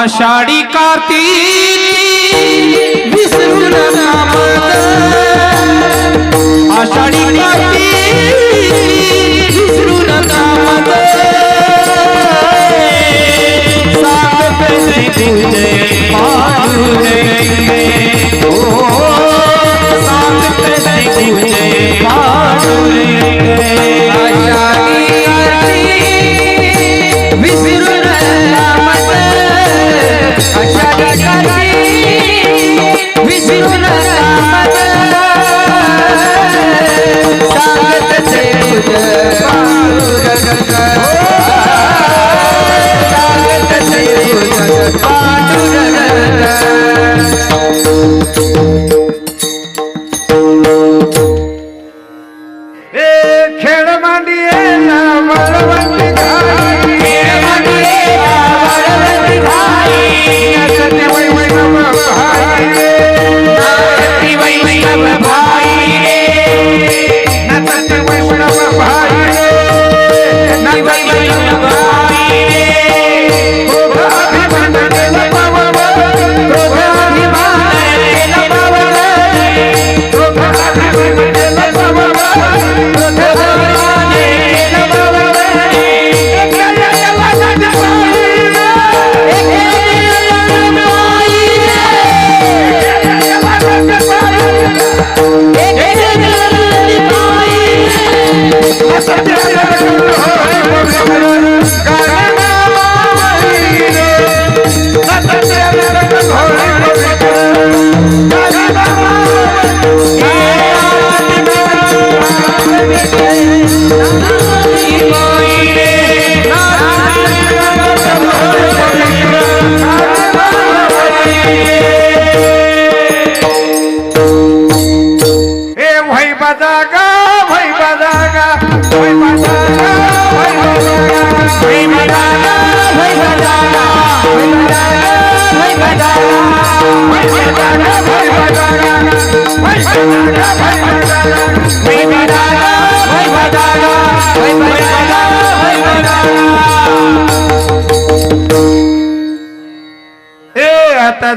आषाढी कार्तिक. विसरू ગુણ ગોરી રે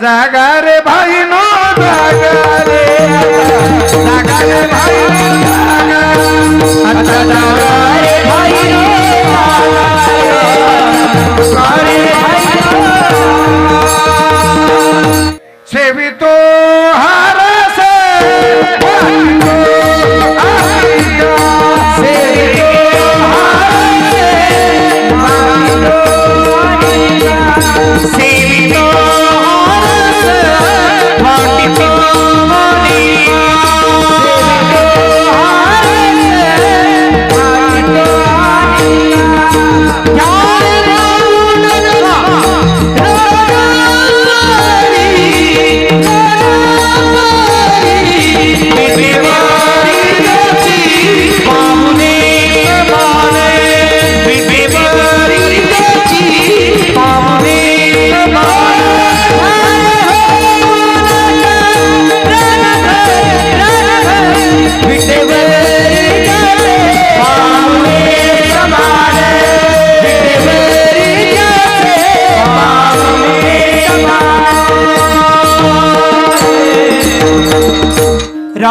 जागा रे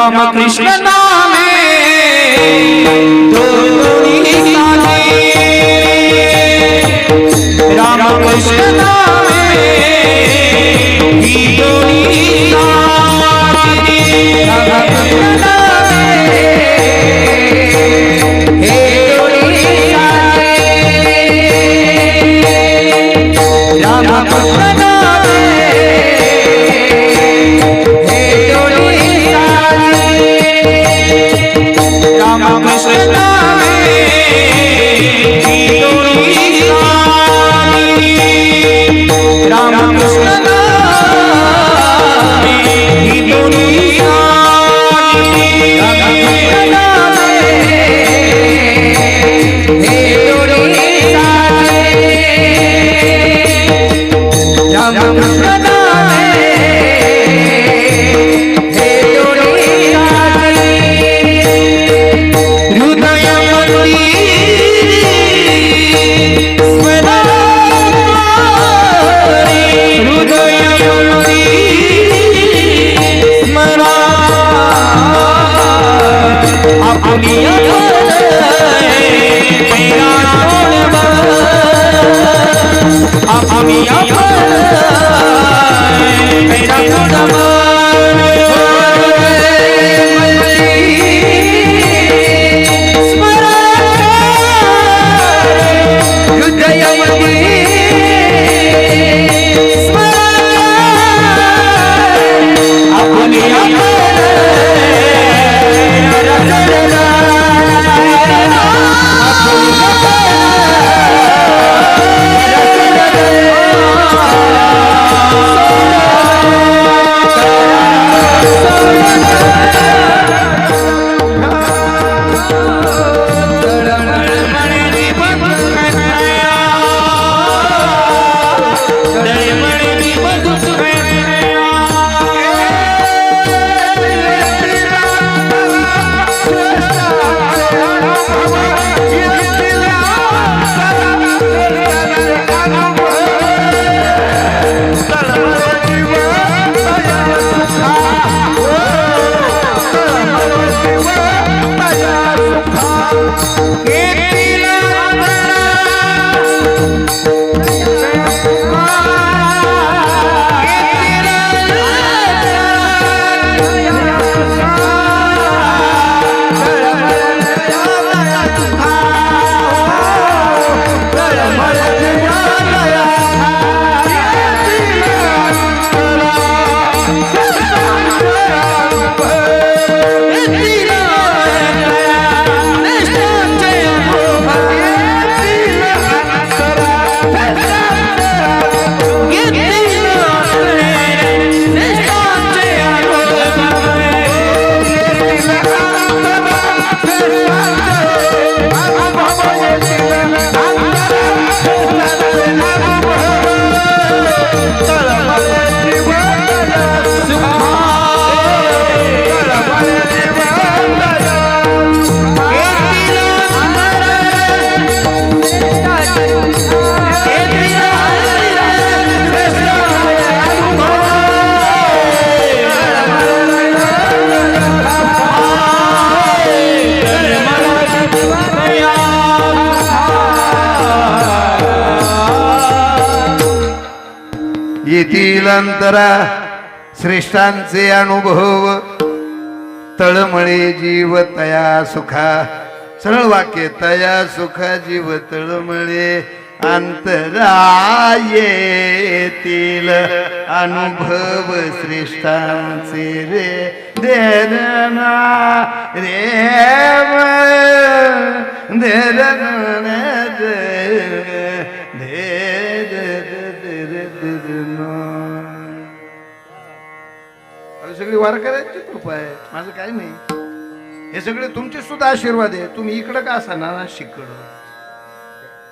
রামকৃষ্ণ आम्ही কে निरंतरा श्रेष्ठांचे अनुभव. तळमळे जीव तया सुखा. सरळ वाक्य तया सुखा जीव तळमळे अंतरा येतील अनुभव श्रेष्ठांचे रे देरना रे देरना सगळी वारकऱ्यांची कृपा आहे. माझं काय नाही. हे सगळे तुमचे सुद्धा आशीर्वाद आहे. तुम्ही इकडं का असा शिकड?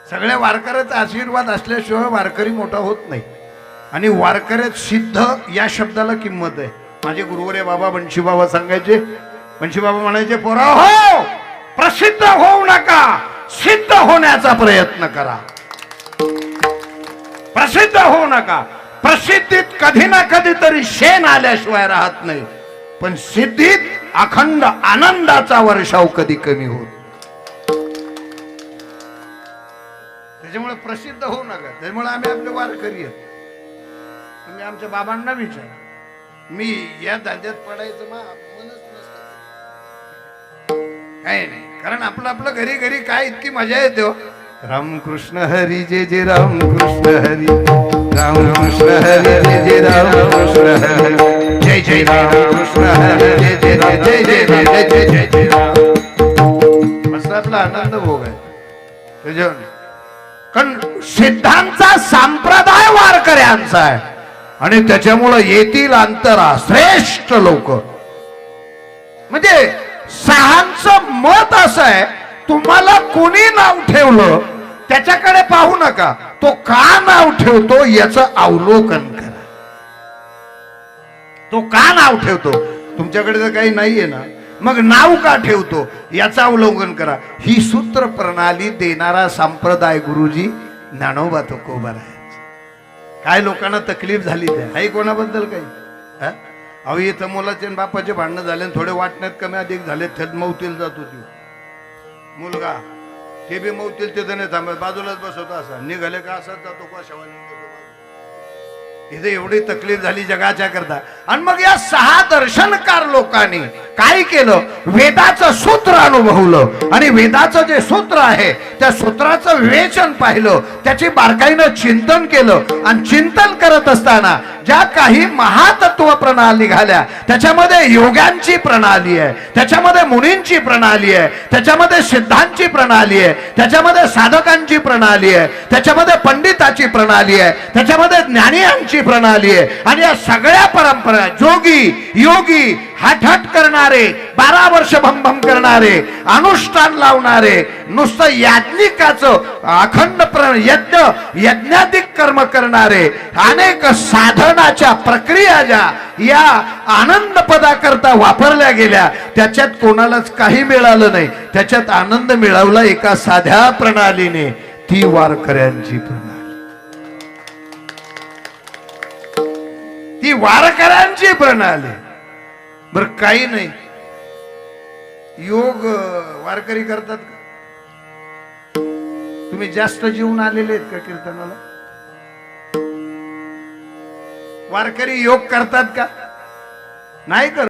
सगळ्या वारकऱ्याचा आशीर्वाद असल्याशिवाय वारकरी मोठा होत नाही. आणि वारकऱ्यात सिद्ध या शब्दाला किंमत आहे. माझे गुरुवरे बाबा बनशी बाबा सांगायचे बनशी बाबा म्हणायचे पोरा हो! प्रसिद्ध होऊ नका. सिद्ध होण्याचा प्रयत्न करा. प्रसिद्ध होऊ नका. प्रसिद्धीत कधी ना कधी तरी शेण आल्याशिवाय राहत नाही. पण सिद्धीत अखंड आनंदाचा वर्षाव कधी कमी होत त्याच्यामुळे प्रसिद्ध होऊ नका. त्याच्यामुळे आम्ही आपले वारकरी आहेत. तुम्ही आमच्या बाबांना विचारा. मी या धंद्यात पडायचं मा मनच नसतं. काही नाही. कारण आपलं आपलं घरी घरी काय इतकी मजा येते हो. रामकृष्ण हरी जे जय रामकृष्ण हरी रामकृष्ण हरी जय जे रामकृष्ण हरी जय जय रामकृष्ण हरी जय जय जय जय जय जय जय जय राम मस्त आपला आनंद भोग आहे त्याच्यावर कारण सिद्धांचा संप्रदाय वारकऱ्यांचा आहे आणि त्याच्यामुळं येतील अंतरा श्रेष्ठ लोक म्हणजे सहांचं मत असं आहे तुम्हाला कोणी नाव ठेवलं त्याच्याकडे पाहू नका. तो का नाव ठेवतो याच अवलोकन करा. तो का नाव ठेवतो? तुमच्याकडे तर काही नाहीये ना. मग नाव का ठेवतो? याचं अवलोकन करा. ही सूत्र प्रणाली देणारा संप्रदाय गुरुजी ज्ञानोबा तुकोबा आहे काय लोकांना तकलीफ झाली त्या आहे कोणाबद्दल काही? अहो इथं मुलाचे बापाचे भांडणं झाले थोडे वाटण्यात कमी अधिक झाले थेट मौतील जात होती. मुलगा. ते बी मौतील तिथं नाही थांबत. बाजूलाच बसवतो असा. निघाले का असाच जातो का इथे एवढी तकलीफ झाली जगाच्या करता. आणि मग या सहा दर्शनकार लोकांनी काय केलं? वेदाचं सूत्र अनुभवलं. आणि वेदाचं जे सूत्र आहे त्या सूत्राचं विवेचन पाहिलं. त्याची बारकाईनं चिंतन केलं. आणि चिंतन करत असताना ज्या काही महातत्व प्रणाली निघाल्या त्याच्यामध्ये योग्यांची प्रणाली आहे त्याच्यामध्ये मुनींची प्रणाली आहे त्याच्यामध्ये सिद्धांची प्रणाली आहे त्याच्यामध्ये साधकांची प्रणाली आहे त्याच्यामध्ये पंडिताची प्रणाली आहे त्याच्यामध्ये ज्ञानियांची प्रणाली आहे. आणि या सगळ्या परंपरा जोगी योगी हटहट करणारे बारा वर्ष भमभम करणारे अनुष्ठान लावणारे नुसतं याज्ञिकाचं अखंड यज्ञ यज्ञाधिक कर्म करणारे अनेक साधनाच्या प्रक्रिया ज्या या आनंद पदाकरता वापरल्या गेल्या त्याच्यात कोणालाच काही मिळालं नाही. त्याच्यात आनंद मिळवला एका साध्या प्रणालीने ती वारकऱ्यांची प्रणाली. ही वारकऱ्यांची प्रणाली. बर काही नाही. योग वारकरी करतात का? तुम्ही जास्त जीवन आलेले आहेत का कीर्तनाला? वारकरी योग करतात का? नाही कर